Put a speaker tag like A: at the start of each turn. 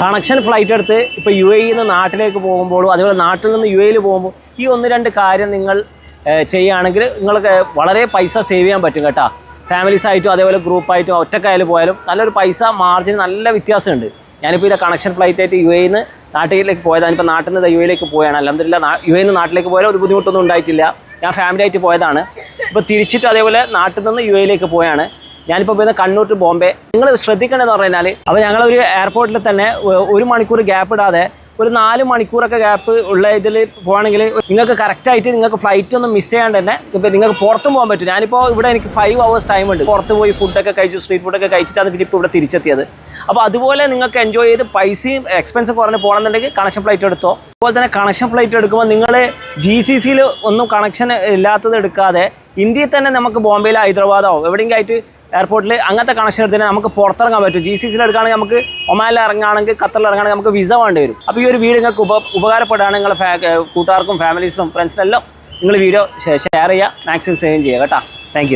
A: Connection flight എടുത്ത് ഇപ്പോൾ U എയിൽ നിന്ന് നാട്ടിലേക്ക് പോകുമ്പോഴും അതുപോലെ നാട്ടിൽ നിന്ന് യു എയിൽ പോകുമ്പോൾ ഈ ഒന്ന് രണ്ട് കാര്യം നിങ്ങൾ ചെയ്യുകയാണെങ്കിൽ നിങ്ങൾക്ക് വളരെ പൈസ സേവ് ചെയ്യാൻ പറ്റും കേട്ടോ. ഫാമിലീസ് ആയിട്ടും അതേപോലെ ഗ്രൂപ്പായിട്ടും ഒറ്റക്കായാലും പോയാലും നല്ലൊരു പൈസ മാർജിൻ നല്ല വ്യത്യാസമുണ്ട്. ഞാനിപ്പോൾ ഇത് കണക്ഷൻ ഫ്ലൈറ്റ് ആയിട്ട് യു എയിൽ നിന്ന് നാട്ടിലേക്ക് പോയതാണ്. ഇപ്പോൾ നാട്ടിൽ നിന്ന് യു എയിലേക്ക് പോയാണ്. അല്ലാതില്ല യു എയിൽ നിന്ന് നാട്ടിലേക്ക് പോയാൽ ഒരു ബുദ്ധിമുട്ടൊന്നും ഉണ്ടായിട്ടില്ല. ഞാൻ ഫാമിലി ആയിട്ട് പോയതാണ്. ഇപ്പോൾ തിരിച്ചിട്ട് അതേപോലെ നാട്ടിൽ നിന്ന് യു എയിലേക്ക് പോയാണ്. ഞാനിപ്പോൾ പോയത് കണ്ണൂർ ടു ബോംബെ. നിങ്ങൾ ശ്രദ്ധിക്കേണ്ടതെന്ന് കഴിഞ്ഞാൽ അപ്പോൾ ഞങ്ങളൊരു എയർപോർട്ടിൽ തന്നെ ഒരു മണിക്കൂർ ഗ്യാപ്പ് ഇടാതെ ഒരു നാല് മണിക്കൂറൊക്കെ ഗ്യാപ്പ് ഉള്ള ഇതിൽ പോകണമെങ്കിൽ നിങ്ങൾക്ക് കറക്റ്റായിട്ട് നിങ്ങൾക്ക് ഫ്ലൈറ്റ് ഒന്നും മിസ് ചെയ്യാണ്ട് തന്നെ ഇപ്പോൾ നിങ്ങൾക്ക് പുറത്തും പോകാൻ പറ്റും. ഞാനിപ്പോൾ ഇവിടെ എനിക്ക് ഫൈവ് അവേഴ്സ് ടൈം ഉണ്ട്. പുറത്ത് പോയി ഫുഡൊക്കെ കഴിച്ചു സ്ട്രീറ്റ് ഫുഡൊക്കെ കഴിച്ചിട്ടാണ് പിന്നെ ഇപ്പോൾ ഇവിടെ തിരിച്ചെത്തിയത്. അപ്പോൾ അതുപോലെ നിങ്ങൾക്ക് എൻജോയ് ചെയ്ത് പൈസയും എക്സ്പെൻസ് കുറഞ്ഞ് പോകണമെന്നുണ്ടെങ്കിൽ കണക്ഷൻ ഫ്ലൈറ്റ് എടുത്തോ. അതുപോലെ തന്നെ കണക്ഷൻ ഫ്ലൈറ്റ് എടുക്കുമ്പോൾ നിങ്ങൾ ജി സി സിയിൽ ഒന്നും കണക്ഷൻ ഇല്ലാത്തത് എടുക്കാതെ ഇന്ത്യയിൽ തന്നെ നമുക്ക് ബോംബെയിലോ ഹൈദരാബാദോ എവിടെയെങ്കിലും ആയിട്ട് എയർപോർട്ടിൽ അങ്ങനത്തെ കണക്ഷൻ എടുത്തിട്ട് നമുക്ക് പുറത്തിറങ്ങാൻ പറ്റും. ജി സി സിയിൽ എടുക്കുകയാണെങ്കിൽ നമുക്ക് ഒമാനിൽ ഇറങ്ങുകയാണെങ്കിൽ ഖത്തറിൽ ഇറങ്ങുകയാണെങ്കിൽ നമുക്ക് വിസ വേണ്ടി വരും. അപ്പോൾ ഈ ഒരു വീഡിയോ നിങ്ങൾക്ക് ഉപ ഉപകാരപ്പെടുകയാണ് നിങ്ങളുടെ ഫാ കൂട്ടുകാർക്കും ഫാമിലീസിനും ഫ്രണ്ട്സിനെല്ലാം നിങ്ങൾ വീഡിയോ ഷെയർ ചെയ്യുക മാക്സിമം സേവ് ചെയ്യുക കേട്ടോ. താങ്ക്